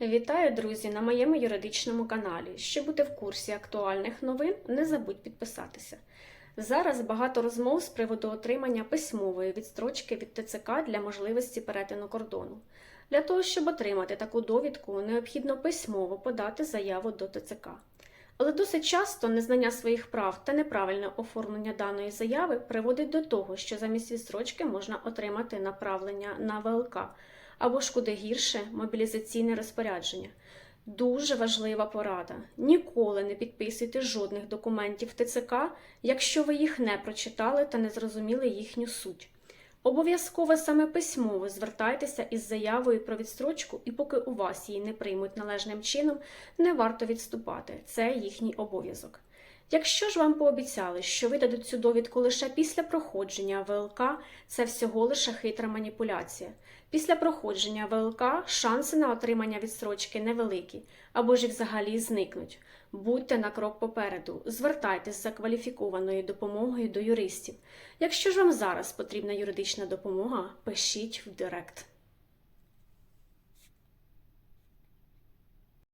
Вітаю, друзі, на моєму юридичному каналі. Щоб бути в курсі актуальних новин, не забудь підписатися. Зараз багато розмов з приводу отримання письмової відстрочки від ТЦК для можливості перетину кордону. Для того, щоб отримати таку довідку, необхідно письмово подати заяву до ТЦК. Але досить часто незнання своїх прав та неправильне оформлення даної заяви приводить до того, що замість відстрочки можна отримати направлення на ВЛК або ж куди гірше мобілізаційне розпорядження. Дуже важлива порада. Ніколи не підписуйте жодних документів ТЦК, якщо ви їх не прочитали та не зрозуміли їхню суть. Обов'язково саме письмово звертайтеся із заявою про відстрочку, і поки у вас її не приймуть належним чином, не варто відступати. Це їхній обов'язок. Якщо ж вам пообіцяли, що видадуть цю довідку лише після проходження ВЛК, це всього лише хитра маніпуляція. Після проходження ВЛК шанси на отримання відстрочки невеликі або ж і взагалі зникнуть. Будьте на крок попереду, звертайтесь за кваліфікованою допомогою до юристів. Якщо ж вам зараз потрібна юридична допомога, пишіть в Директ.